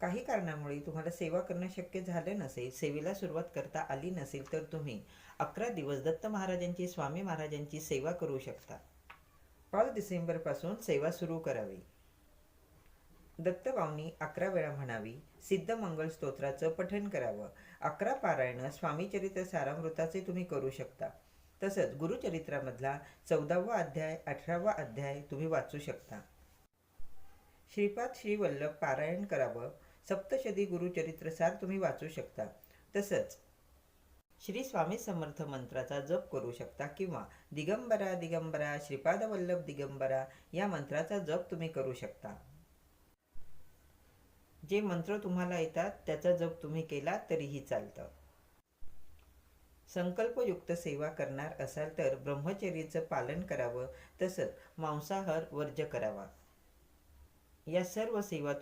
काही कारणामुळे तुम्हाला सेवा करणं शक्य झालं नसेल सेवेला सुरुवात करता आली नसेल तर तुम्ही अकरा दिवस दत्त महाराजांची स्वामी महाराजांची सेवा करू शकता. पाच डिसेंबरपासून सेवा सुरू करावी. दत्तभावनी अकरा वेळा म्हणावी सिद्ध मंगल स्तोत्राचं पठण करावं. अकरा पारायण स्वामीचरित्र सारामृताचे तुम्ही करू शकता. तसंच गुरुचरित्रामधला चौदावा अध्याय अठरावा अध्याय तुम्ही वाचू शकता. श्रीपाद श्रीवल्लभ पारायण करावं. सप्तशदी गुरुचरित्रसार तुम्ही वाचू शकता. तसंच श्री स्वामी समर्थ मंत्राचा जप करू शकता किंवा दिगंबरा दिगंबरा श्रीपाद वल्लभ दिगंबरा या मंत्राचा जप तुम्ही करू शकता. जे मंत्र तुम्हाला येतात त्याचा जप तुम्ही केला तरीही चालतं. संकल्पयुक्त सेवा करणार असाल तर ब्रह्मचर्याचं पालन करावं तसंच मांसाहार वर्ज्य करावा. या सर्व सेवा